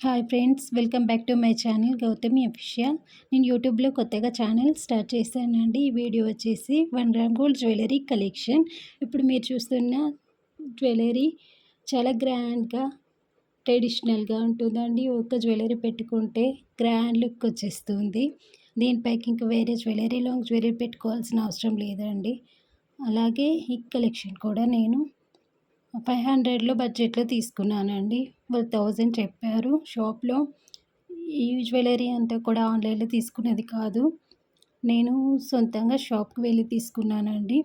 Hi friends welcome back to my channel Gautami official నేను యూట్యూబ్లో కొత్తగా ఛానల్ స్టార్ట్ చేశానండి. ఈ వీడియో వచ్చేసి one gram gold jewellery collection ఇప్పుడు మీరు చూస్తున్న జ్యువెలరీ చాలా గ్రాండ్గా ట్రెడిషనల్గా ఉంటుందండి. ఒక జ్యువెలరీ పెట్టుకుంటే గ్రాండ్ లుక్ వచ్చేస్తుంది. దీనిపైకి ఇంకా వేరే జ్యువెలరీ లాంగ్ జ్యువెలరీ పెట్టుకోవాల్సిన అవసరం లేదండి. అలాగే ఈ కలెక్షన్ కూడా నేను ఫైవ్ హండ్రెడ్లో బడ్జెట్లో తీసుకున్నానండి. వాళ్ళు థౌజండ్ చెప్పారు. షాప్లో ఈ జ్యువెలరీ అంతా కూడా ఆన్లైన్లో తీసుకునేది కాదు. నేను సొంతంగా షాప్కి వెళ్ళి తీసుకున్నానండి.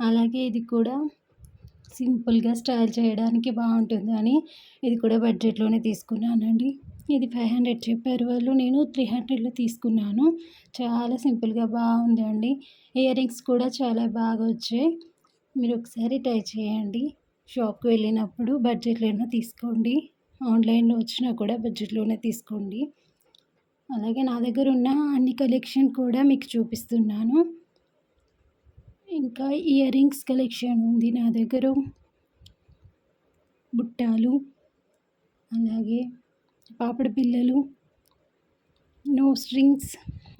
అలాగే ఇది కూడా సింపుల్గా స్టైల్ చేయడానికి బాగుంటుందని ఇది కూడా బడ్జెట్లోనే తీసుకున్నానండి. ఇది ఫైవ్ హండ్రెడ్ చెప్పారు వాళ్ళు. నేను త్రీ హండ్రెడ్లో తీసుకున్నాను. చాలా సింపుల్గా బాగుందండి. ఇయర్ రింగ్స్ కూడా చాలా బాగా వచ్చాయి. మీరు ఒకసారి ట్రై చేయండి. షాప్కి వెళ్ళినప్పుడు బడ్జెట్లోనే తీసుకోండి. ఆన్లైన్లో వచ్చినా కూడా బడ్జెట్లోనే తీసుకోండి. అలాగే నా దగ్గర ఉన్న అన్ని కలెక్షన్ కూడా మీకు చూపిస్తున్నాను. ఇంకా ఇయర్ రింగ్స్ కలెక్షన్ ఉంది నా దగ్గర. బుట్టాలు అలాగే పాపడి పిల్లలు నోస్ రింగ్స్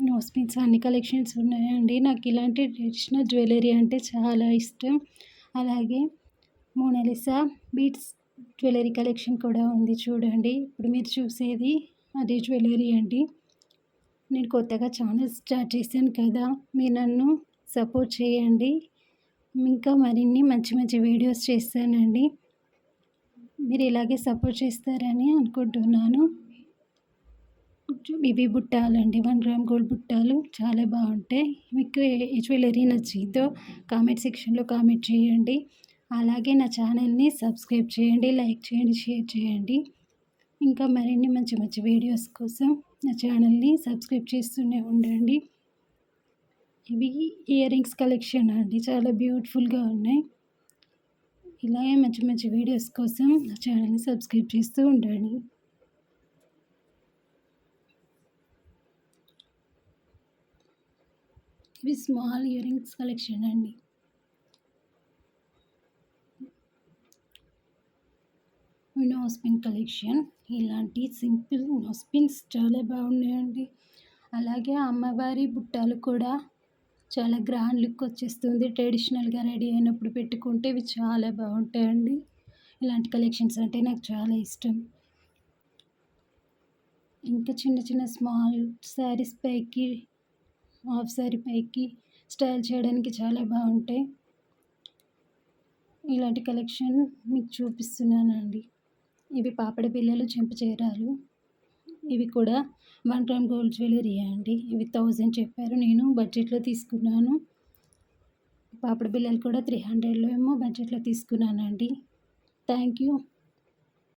నోస్ స్ట్రింగ్స్ అన్ని కలెక్షన్స్ ఉన్నాయండి. నాకు ఇలాంటి ట్రెడిషనల్ జ్యువెలరీ అంటే చాలా ఇష్టం. అలాగే మోనాలిసా బీట్స్ జ్యువెలరీ కలెక్షన్ కూడా ఉంది చూడండి. ఇప్పుడు మీరు చూసేది అదే జ్యువెలరీ అండి. నేను కొత్తగా ఛానల్ స్టార్ట్ చేశాను కదా మీరు నన్ను సపోర్ట్ చేయండి. ఇంకా మరిన్ని మంచి మంచి వీడియోస్ చేస్తానండి. మీరు ఇలాగే సపోర్ట్ చేస్తారని అనుకుంటున్నాను. ఇవి బుట్టాలండి వన్ గ్రామ్ గోల్డ్ బుట్టాలు చాలా బాగుంటాయి. మీకు ఈ జ్యువెలరీ నచ్చిందో కామెంట్ సెక్షన్లో కామెంట్ చేయండి. అలాగే నా ఛానల్ని సబ్స్క్రైబ్ చేయండి లైక్ చేయండి షేర్ చేయండి. ఇంకా మరిన్ని మంచి మంచి వీడియోస్ కోసం నా ఛానల్ని సబ్స్క్రైబ్ చేస్తూనే ఉండండి. ఇవి ఇయర్ రింగ్స్ కలెక్షన్ అండి చాలా బ్యూటిఫుల్గా ఉన్నాయి. ఇలాగే మంచి మంచి వీడియోస్ కోసం నా ఛానల్ని సబ్స్క్రైబ్ చేస్తూ ఉండండి. ఇవి స్మాల్ ఇయర్ రింగ్స్ కలెక్షన్ అండి. నోస్పిన్ కలెక్షన్. ఇలాంటి సింపుల్ నోస్పిన్స్ చాలా బాగున్నాయండి. అలాగే అమ్మవారి బుట్టాలు కూడా చాలా గ్రాండ్ లుక్ వచ్చేస్తుంది. ట్రెడిషనల్గా రెడీ అయినప్పుడు పెట్టుకుంటే ఇవి చాలా బాగుంటాయండి. ఇలాంటి కలెక్షన్స్ అంటే నాకు చాలా ఇష్టం. ఇంకా చిన్న చిన్న స్మాల్ శారీస్ పైకి హాఫ్ శారీ పైకి స్టైల్ చేయడానికి చాలా బాగుంటాయి. ఇలాంటి కలెక్షన్ మీకు చూపిస్తున్నానండి. ఇవి పాపడ పిల్లలు చెంపు చీరాలు. ఇవి కూడా వన్ గ్రామ్ గోల్డ్ జ్యువెలరీ అండి. ఇవి థౌజండ్ చెప్పారు. నేను బడ్జెట్లో తీసుకున్నాను. పాపడ బిల్లలు కూడా త్రీ హండ్రెడ్లో ఏమో బడ్జెట్లో తీసుకున్నానండి. Thank you.